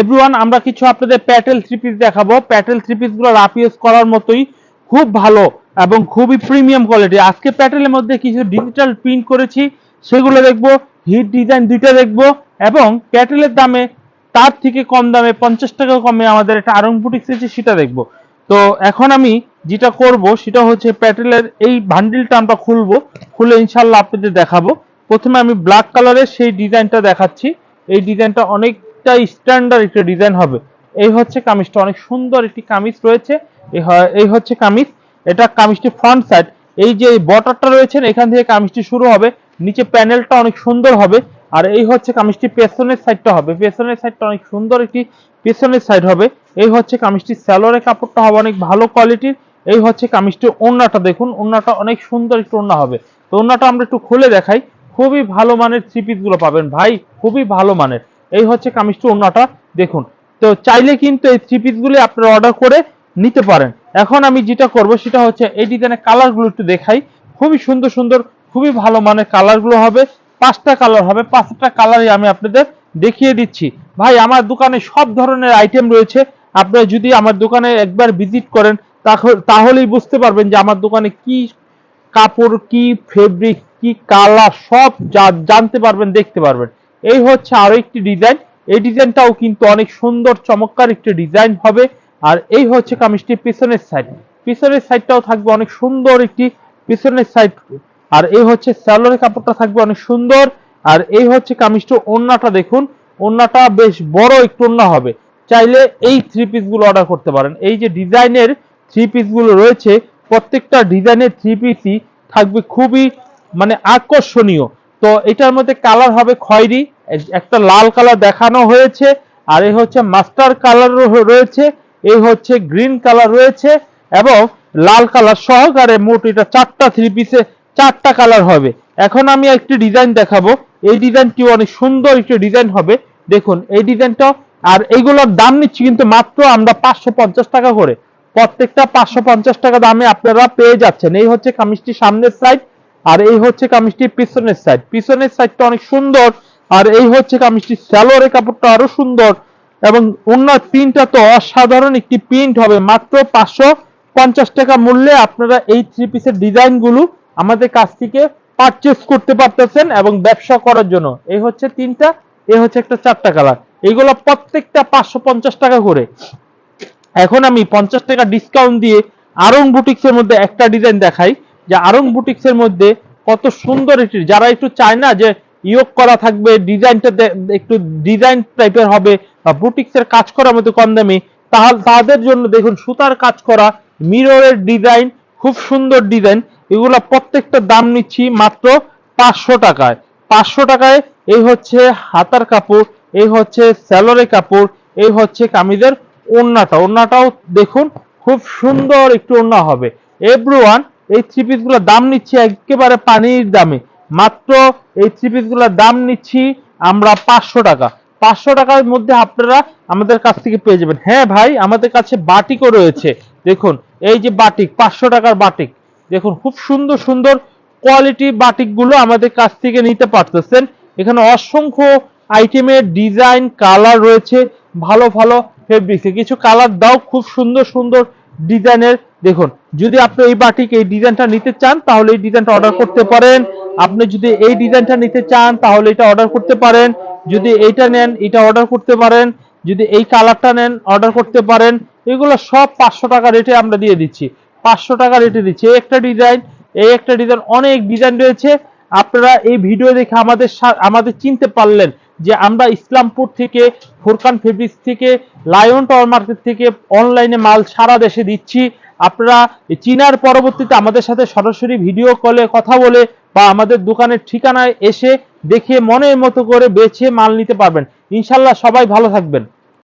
Everyone আমরা কিছু আপনাদের প্যাটেল থ্রি পিস দেখাবো। প্যাটেল থ্রি পিসগুলো রাফ ইউজ করার মতোই খুব ভালো এবং খুবই প্রিমিয়াম কোয়ালিটি আজকে প্যাটেলের মধ্যে কিছু ডিজিটাল প্রিন্ট করেছি, সেগুলো দেখব হিট ডিজাইন দুইটা দেখব এবং প্যাটেলের দামে, তার থেকে কম দামে, পঞ্চাশ টাকা কমে আমাদের একটা আরং বুটিক্স আছে সেটা দেখব। তো এখন আমি যেটা করব, সেটা হচ্ছে প্যাটেলের এই বান্ডিলটা আমরা খুলবো, খুলে ইনশাল্লাহ আপনাদের দেখাবো। প্রথমে আমি ব্ল্যাক কালারের সেই ডিজাইনটা দেখাচ্ছি। এই ডিজাইনটা অনেকটা স্ট্যান্ডার্ড একটা ডিজাইন হবে। এই হচ্ছে কামিজটা। অনেক সুন্দর একটি কামিজ রয়েছে। এই হচ্ছে কামিজ। এটা কামিজটি ফ্রন্ট সাইড এই যে বর্ডারটা রয়েছে, এখান থেকে কামিজটি শুরু হবে। নিচে প্যানেলটা অনেক সুন্দর হবে। আর এই হচ্ছে কামিজটি পেছনের সাইডটা হবে। পেছনের সাইডটা অনেক সুন্দর একটি পেছনের সাইড হবে। এই হচ্ছে কামিজটি স্যালোরের কাপড়টা হবে অনেক ভালো কোয়ালিটির এই হচ্ছে কামিজটির ওড়নাটা দেখুন। ওড়নাটা অনেক সুন্দর একটু ওড়না হবে। তো ওড়নাটা আমরা একটু খুলে দেখাই। খুবই ভালো মানের থ্রি পিসগুলো পাবেন। ভাই, খুবই ভালো মানের। এই হচ্ছে কামিজটি ওড়নাটা দেখুন। তো চাইলে কিন্তু এই থ্রি পিস গুলি আপনারা অর্ডার করে নিতে পারেন। এখন আমি যেটা করব সেটা হচ্ছে এই ডিজাইনের কালারগুলো একটু দেখাই। খুবই সুন্দর সুন্দর, খুবই ভালো মানের কালারগুলো হবে। পাঁচটা কালার হবে, পাঁচটা কালারই আমি আপনাদের দেখিয়ে দিচ্ছি। ভাই, আমার দোকানে সব ধরনের আইটেম রয়েছে। আপনারা যদি আমার দোকানে একবার ভিজিট করেন তাহ- তাহলেই বুঝতে পারবেন যে আমার দোকানে কি কাপড়, কি ফেব্রিক কি কালার সব জানতে পারবেন, দেখতে পারবেন। এই হচ্ছে আরও একটি ডিজাইন। এই ডিজাইনটাও কিন্তু অনেক সুন্দর, চমৎকার একটি ডিজাইন হবে। আর এই হচ্ছে কামিজটির পিছনের সাইড পিছনের সাইডটাও থাকবে অনেক সুন্দর একটি পিছনের সাইড আর এই হচ্ছে স্যালোরের কাপড়টা থাকবে অনেক সুন্দর। আর এই হচ্ছে কামিজটা ওন্নাটা দেখুন। ওন্নাটা বেশ বড় একটু ওন্না হবে। চাইলে এই থ্রি পিসগুলো অর্ডার করতে পারেন। এই যে ডিজাইনের থ্রি পিসগুলো রয়েছে, প্রত্যেকটা ডিজাইনের থ্রি পিসই থাকবে খুবই মানে আকর্ষণীয়। তো এটার মধ্যে কালার হবে খয়েরি একটা লাল কালার দেখানো হয়েছে, আর এই হচ্ছে মাস্টার কালার রয়েছে, এই হচ্ছে গ্রিন কালার রয়েছে, এবং লাল কালার সহকারে মোট এটা চারটা থ্রি পিসে চারটা কালার হবে। এখন আমি একটি ডিজাইন দেখাবো। এই ডিজাইনটি অনেক সুন্দর একটি ডিজাইন হবে। দেখুন, এই ডিজাইনটা আর এইগুলোর দাম নিচ্ছি কিন্তু মাত্র আমরা পাঁচশো পঞ্চাশ টাকা করে। প্রত্যেকটা পাঁচশো পঞ্চাশ টাকা দামে আপনারা পেয়ে যাচ্ছেন। এই হচ্ছে কামিজটি সামনের সাইড আর এই হচ্ছে কামিজটি পিছনের সাইড পিছনের সাইডটা অনেক সুন্দর, আর এই হচ্ছে কামিজটি স্যালোরের কাপড়টা আরও সুন্দর, এবং অন্য প্রিন্টটা তো অসাধারণ একটি প্রিন্ট হবে। মাত্র পাঁচশো পঞ্চাশ টাকা মূল্যে আপনারা এই থ্রি পিসের ডিজাইনগুলো আমাদের কাছ থেকে পারচেস করতে পারতেছেন এবং ব্যবসা করার জন্য। এই হচ্ছে তিনটা, এই হচ্ছে একটা চারটা কালার এইগুলো প্রত্যেকটা পাঁচশো পঞ্চাশ টাকা করে। এখন আমি পঞ্চাশ টাকা ডিসকাউন্ট দিয়ে আরং বুটিক্স এর মধ্যে একটা ডিজাইন দেখাই। যে আরং বুটিক্স এর মধ্যে কত সুন্দর একটি, যারা একটু চায় না যে ইয়োগ করা থাকবে, ডিজাইনটা একটু ডিজাইন টাইপের হবে বা বুটিক্স এর কাজ করার মতো কম দামি, তাহলে, তাদের জন্য দেখুন সুতার কাজ করা, মিররের ডিজাইন, খুব সুন্দর ডিজাইন, এগুলো প্রত্যেকটা দাম নিচ্ছি মাত্র পাঁচশো টাকায়। পাঁচশো টাকায় এই হচ্ছে হাতার কাপড়, এই হচ্ছে স্যালোরে কাপড়, এই হচ্ছে কামিজের ওড়নাটা ওড়নাটাও দেখুন খুব সুন্দর একটু ওড়না হবে। এভরিওয়ান এই থ্রি পিসগুলোর দাম নিচ্ছি একেবারে পানির দামে। মাত্র এই থ্রি পিসগুলোর দাম নিচ্ছি আমরা পাঁচশো টাকা। পাঁচশো টাকার মধ্যে আপনারা আমাদের কাছ থেকে পেয়ে যাবেন। হ্যাঁ ভাই, আমাদের কাছে বাটিকও রয়েছে। দেখুন, এই যে বাটিক, পাঁচশো টাকার বাটিক। দেখুন, খুব সুন্দর সুন্দর কোয়ালিটি বাটিকগুলো আমাদের কাছ থেকে নিতে পারতেছেন। এখানে অসংখ্য আইটেমের ডিজাইন কালার রয়েছে, ভালো ভালো ফেব্রিক্সে কিছু কালার দাও, খুব সুন্দর সুন্দর ডিজাইনের দেখুন, যদি আপনি এই বাটিক, এই ডিজাইনটা নিতে চান, তাহলে এই ডিজাইনটা অর্ডার করতে পারেন। আপনি যদি এই ডিজাইনটা নিতে চান, তাহলে এটা অর্ডার করতে পারেন। যদি এইটা নেন, এটা অর্ডার করতে পারেন। যদি এই কালারটা নেন অর্ডার করতে পারেন। এগুলো সব পাঁচশো টাকা রেটে আমরা দিয়ে দিচ্ছি। পাঁচশো টাকা রেটে দিচ্ছি। এই একটা ডিজাইন এই একটা ডিজাইন অনেক ডিজাইন রয়েছে। আপনারা এই ভিডিও দেখে আমাদের আমাদের চিনতে পারলেন যে আমরা ইসলামপুর থেকে, ফুরকান ফেব্রিক্স থেকে, লায়ন টাওয়ার মার্কেট থেকে অনলাইনে মাল সারা দেশে দিচ্ছি। আপনারা চিনার পরবর্তীতে আমাদের সাথে সরাসরি ভিডিও কলে কথা বলে বা আমাদের দোকানের ঠিকানায় এসে দেখে মনের মতো করে বেছে মাল নিতে পারবেন। ইনশাল্লাহ সবাই ভালো থাকবেন।